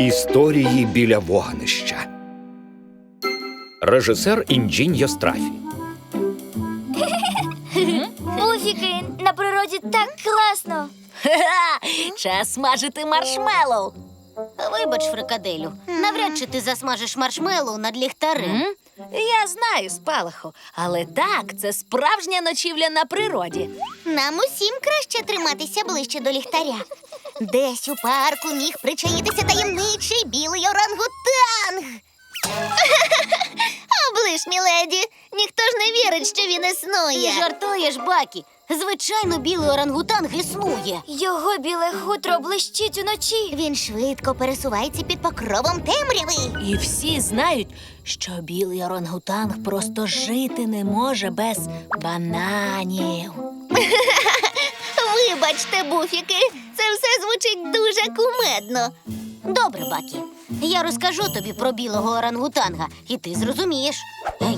Історії біля вогнища. Режисер Інджінь Йострафі. Буфіки, на природі так класно. Час смажити маршмеллоу. Вибач, фрикаделю, навряд чи ти засмажиш маршмеллоу над ліхтарем. Я знаю спалаху, але так, це справжня ночівля на природі. Нам усім краще триматися ближче до ліхтаря. Десь у парку міг причаїтися таємничий білий орангутанг. Облиш, міледі, ніхто ж не вірить, що він Ти існує. жартуєш, Бакі. Звичайно, білий орангутанг існує. Його біле хутро блищить уночі. Він швидко пересувається під покровом темряви. І всі знають, що білий орангутанг просто жити не може без бананів. Вибачте, буфіки, це все звучить дуже кумедно. Добре, Бакі. Я розкажу тобі про білого орангутанга, і ти зрозумієш.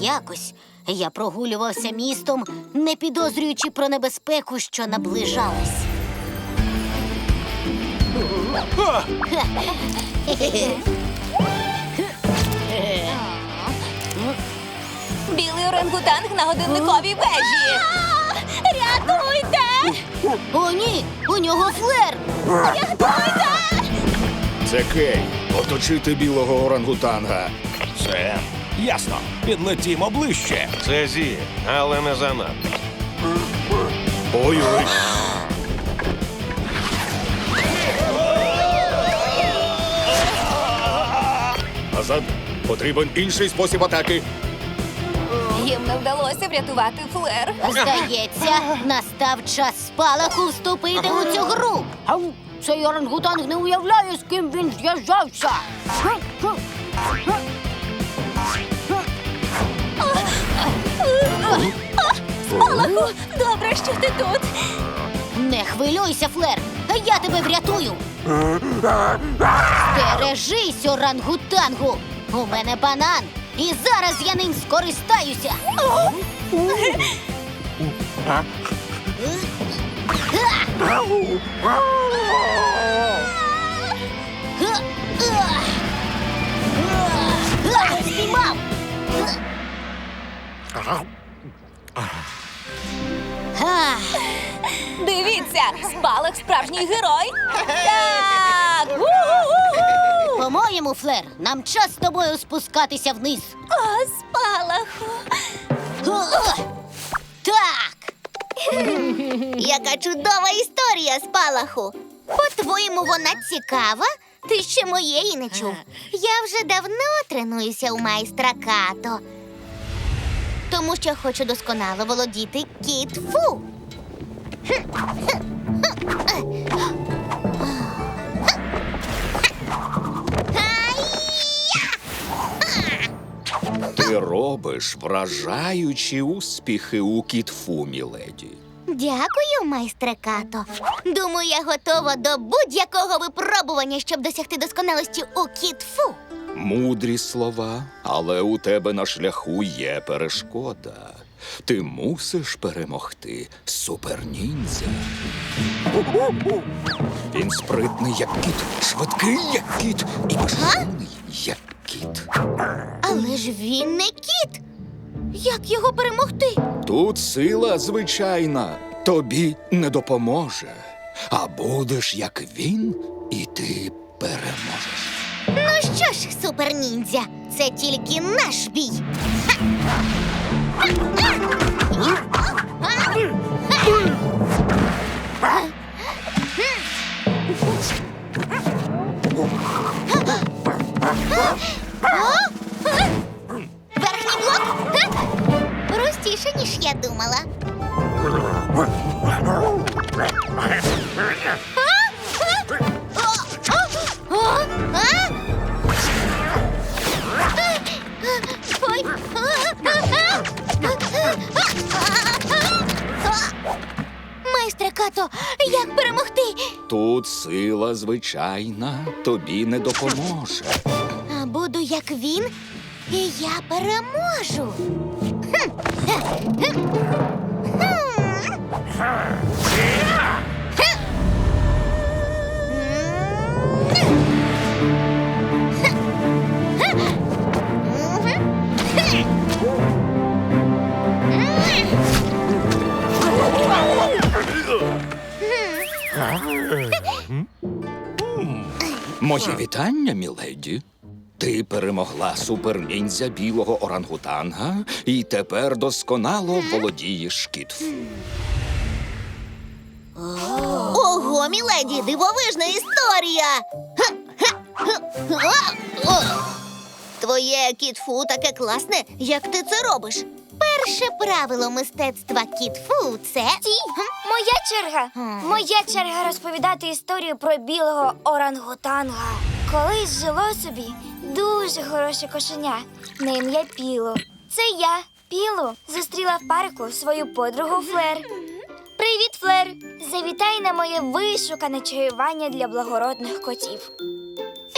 Якось я прогулювався містом, не підозрюючи про небезпеку, що наближалась. Білий орангутанг на годинниковій вежі. Рятуйте! У нього флер! Це Кей. Оточити білого орангутанга. Це ясно. Підлетімо ближче. Це Зі, але не занадто. Ой-ой. Назад. Потрібен інший спосіб атаки. Їм не вдалося врятувати флер. Здається, настав час спалаху вступити у цю гру. Цей орангутанг не уявляє, з ким він з'їжджався. Спалаху, добре, що ти тут. Не хвилюйся, Флер, я тебе врятую. Стережись, орангутангу. У мене банан, і зараз я ним скористаюся. Спіймав! Дивіться, спалах справжній герой. Так! По-моєму, Флер, нам час з тобою спускатися вниз. О, спалаху. О, Так. Яка чудова історія спалаху. По-твоєму, вона цікава? Ти ще моєї не чув. Я вже давно тренуюся у майстра Като. Тому що хочу досконало володіти кіт-фу. Робиш вражаючі успіхи у кітфу, міледі. Дякую, майстре Като. Думаю, я готова до будь-якого випробування, щоб досягти досконалості у кіт-фу. Мудрі слова, але у тебе на шляху є перешкода. Ти мусиш перемогти суперніндзя. Він спритний, як кіт, швидкий, як кіт, і безшумний, як кіт. Але ж він не кіт. Як його перемогти? Тут сила звичайна тобі не допоможе. А будеш як він, і ти переможеш. Ну що ж, суперніндзя, це тільки наш бій. Верхній блок простіше, ніж я думала. Майстре Като, як перемогти? Тут сила звичайна тобі не допоможе як він, і я переможу. Мої вітання, міледі. Ти перемогла суперніндзя білого орангутанга і тепер досконало володієш кітфу. Ого, міледі, дивовижна історія. Ха, ха, ха, ха. О! Твоє кітфу таке класне, як ти це робиш. Перше правило мистецтва кітфу це. Моя черга. Моя черга розповідати історію про білого орангутанга. Колись жило собі дуже хороше кошеня на ім'я Піло. Це я, Піло, зустріла в парку свою подругу Флер. Привіт, Флер! Завітай на моє вишукане чаювання для благородних котів.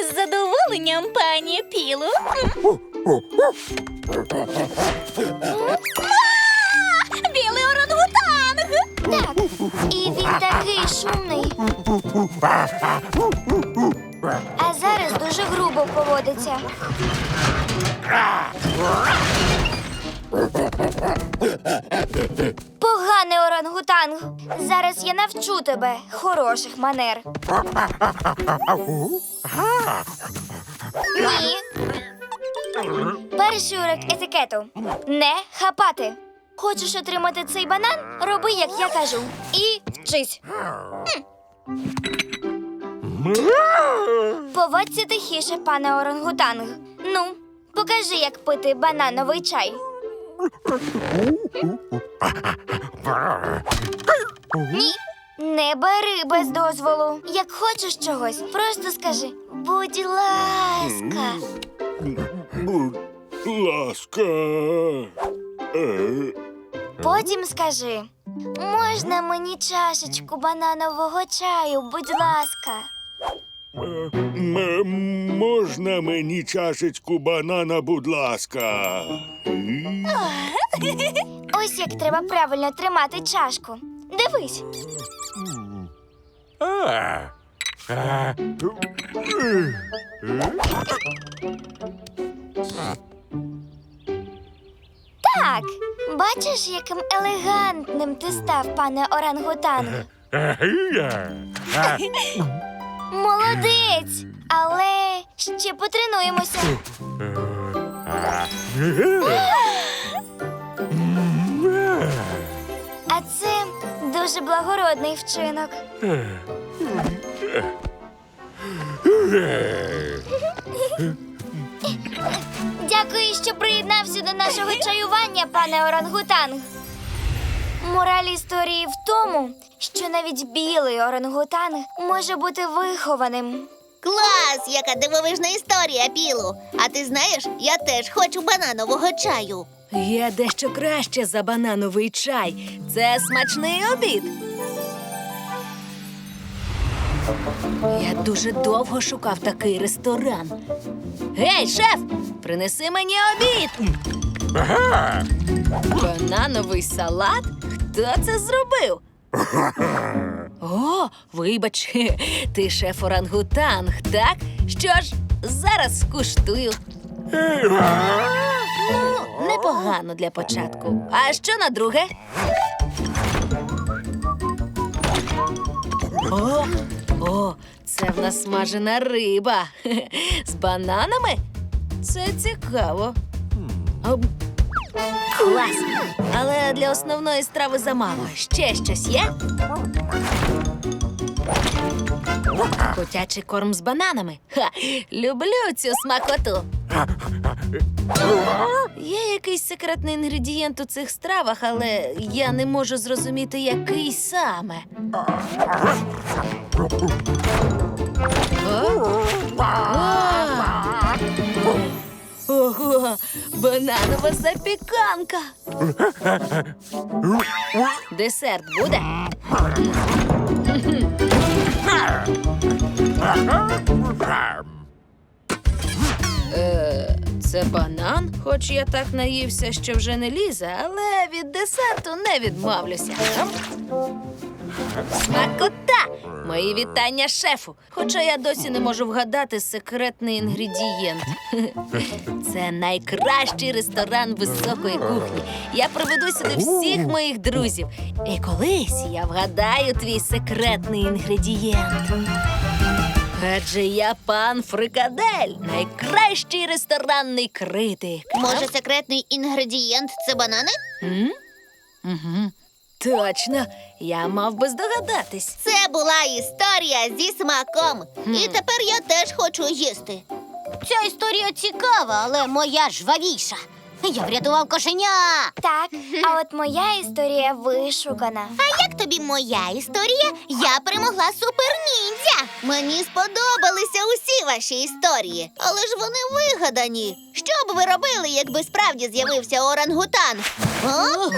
Із задоволенням, пані Пілу. Так, і він такий шумний. А зараз дуже грубо поводиться. Поганий орангутанг. Зараз я навчу тебе хороших манер. Ні. Перший урок етикету. Не хапати. Хочеш отримати цей банан? Роби, як я кажу. І вчись. Поводься тихіше, пане орангутанг. Ну, покажи, як пити банановий чай. Ні. Не бери без дозволу. Як хочеш чогось, просто скажи. Будь ласка. Будь ласка. Е, Потім скажи: можна мені чашечку бананового чаю, будь ласка. м- можна мені чашечку банана, будь ласка. Ось як треба правильно тримати чашку. Дивись. Так, бачиш, яким елегантним ти став, пане орангутанг. Молодець! Але ще потренуємося. А це дуже благородний вчинок. Дякую, що приєднався до нашого чаювання, пане орангутанг. Мораль історії в тому, що навіть білий орангутанг може бути вихованим. Клас! Яка дивовижна історія, Пілу. А ти знаєш, я теж хочу бананового чаю. Є дещо краще за банановий чай. Це смачний обід. Я дуже довго шукав такий ресторан. Гей, шеф! Принеси мені обід. Банановий салат? Хто це зробив? О, вибач, ти шеф орангутанг, так? Що ж, зараз скуштую. Ну, непогано для початку. А що на друге? О, о, це в нас смажена риба. З бананами? Це цікаво. Об... Клас! Але для основної страви замало. Ще щось є? Котячий корм з бананами. Ха, люблю цю смакоту. Є якийсь секретний інгредієнт у цих стравах, але я не можу зрозуміти, який саме. О? А! Ого, бананова запіканка. Десерт буде? Е, це банан, хоч я так наївся, що вже не лізе, але від десерту не відмовлюся. Смакота! Мої вітання шефу. Хоча я досі не можу вгадати секретний інгредієнт. Це найкращий ресторан високої кухні. Я приведу сюди всіх моїх друзів. І колись я вгадаю твій секретний інгредієнт. Адже я пан Фрикадель, найкращий ресторанний критик. Може, секретний інгредієнт це банани? Угу. Точно, я мав би здогадатись. Це була історія зі смаком. І тепер я теж хочу їсти. Ця історія цікава, але моя жвавіша. Я врятував кошеня. Так, а от моя історія вишукана. А як тобі моя історія? Я перемогла суперніндзя. Мені сподобалися усі ваші історії, але ж вони вигадані. Що б ви робили, якби справді з'явився орангутан? О?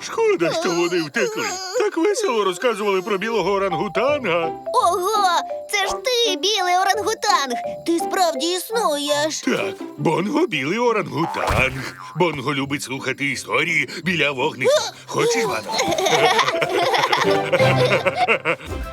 Шкода, що вони втекли. Так весело розказували про білого орангутанга. Ого, це ж ти, білий орангутанг. Ти справді існуєш. Так, Бонго білий орангутанг. Бонго любить слухати історії біля вогнища. Хочеш, Вано?